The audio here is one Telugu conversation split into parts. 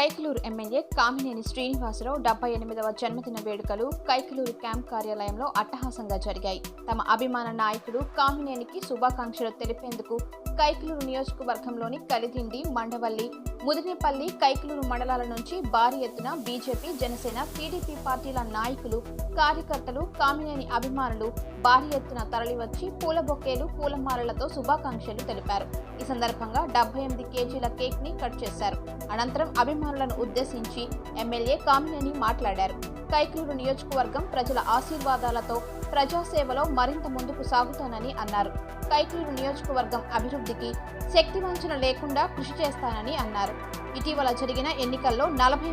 కైకలూరు ఎమ్మెల్యే కామినేని శ్రీనివాసరావు డెబ్బై ఎనిమిదవ జన్మదిన వేడుకలు కైకలూరు క్యాంప్ కార్యాలయంలో అట్టహాసంగా జరిగాయి. తమ అభిమాన నాయకుడు కామినేనికి శుభాకాంక్షలు తెలిపేందుకు కైకలూరు నియోజకవర్గంలోని కలిదిండి మండవల్లి ముదినేపల్లి కైకలూరు మండలాల నుంచి భారీ ఎత్తున బీజేపీ జనసేన టీడీపీ పార్టీల నాయకులు కార్యకర్తలు కామినేని అభిమానులు భారీ ఎత్తున తరలివచ్చి పూల బొకేలు పూలమాలలతో శుభాకాంక్షలు తెలిపారు. ఈ సందర్భంగా డెబ్బై ఎనిమిది కేజీల కేక్ని కట్ చేశారు. అనంతరం అభిమానులను ఉద్దేశించి ఎమ్మెల్యే కామినేని మాట్లాడారు. కైకలూరు నియోజకవర్గం ప్రజల ఆశీర్వాదాలతో ప్రజాసేవలో మరింత ముందుకు సాగుతానని అన్నారు. కైకలూరు నియోజకవర్గం అభివృద్ధికి శక్తివంచన లేకుండా కృషి చేస్తానని అన్నారు. ఇటీవల జరిగిన ఎన్నికల్లో నలభై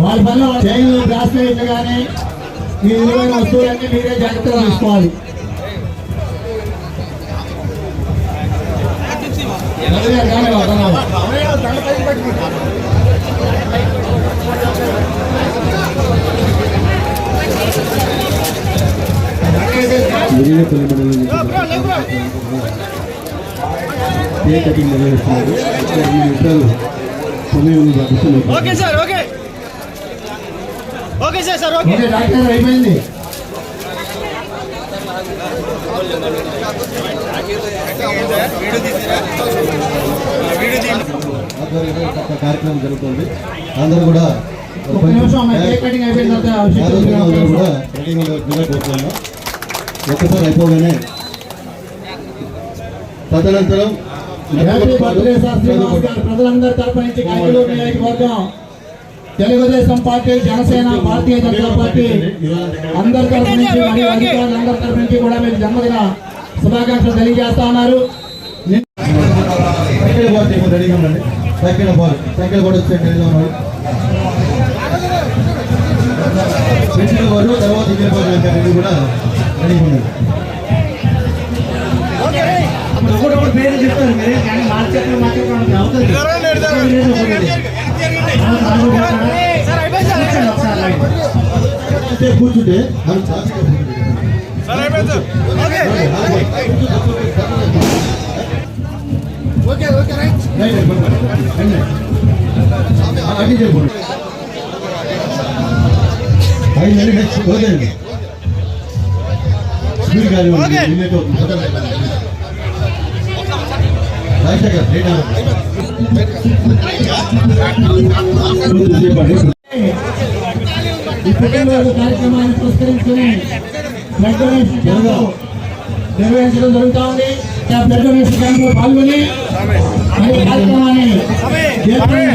వాళ్ళ పనిలో చైన్లు బ్రాస్లెట్లు కానీ విలువైన వస్తువులన్నీ మీరే జాగ్రత్తగా తీసుకోవాలి మిరియపల్లి మండలం కటింగ్ నిర్వహిస్తున్నారు ఐదు నిమిషాలు సమయం లభిస్తుంది okay sir okay. Okay sir sir okay. Okay doctor అయిపోయింది. కార్యక్రమం జరుగుతుంది అందరూ కూడా ఒక్కసారి అయిపోగానే తదనంతరం ప్రజలందరి తరపు నుంచి కైకలూరు నియోజకవర్గం తెలుగుదేశం పార్టీ జనసేన భారతీయ జనతా పార్టీ అందరి తరపు నుంచి మరియు అధికారులందరి తరపు నుంచి కూడా మీకు జన్మదిన శుభాకాంక్షలు తెలియజేస్తా ఉన్నారు సైకిల్ బాల్ టీం రెడీగా ఉండండి సైకిల్ బాల్ సైకిల్ బాల్ వచ్చే రెడీగా తర్వాత రెండు కూడా రెడీగా ఉండండి పేరు చెప్తారు మీరే కానీ అవుతుంది కూర్చుంటే మనం చాచిగా కూర్చుంటే. సార్ అయిపోయింది sir okay okay okay right right, right, right, right. ఆ, అటు చెప్పండి ఐదు నెలలు నెక్స్ట్ ఓకే స్పీడ్ గాలి ఓకే. రాజశేఖర్ రైట్ చెప్పండి ఈ పుట్టినరోజు కార్యక్రమాన్ని పురస్కరించుకుని బ్లడ్ డొనేషన్ క్యాంపు నిర్వహించడం జరుగుతూ ఉంది ఆ బ్లడ్ డొనేషన్ క్యాంపులో పాల్గొని ఈ కార్యక్రమాన్ని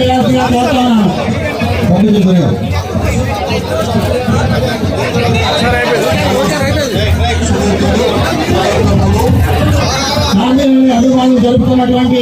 చేయాల్సిందిగా కోరుతున్నాను అభిమానులు జరుపుతున్నటువంటి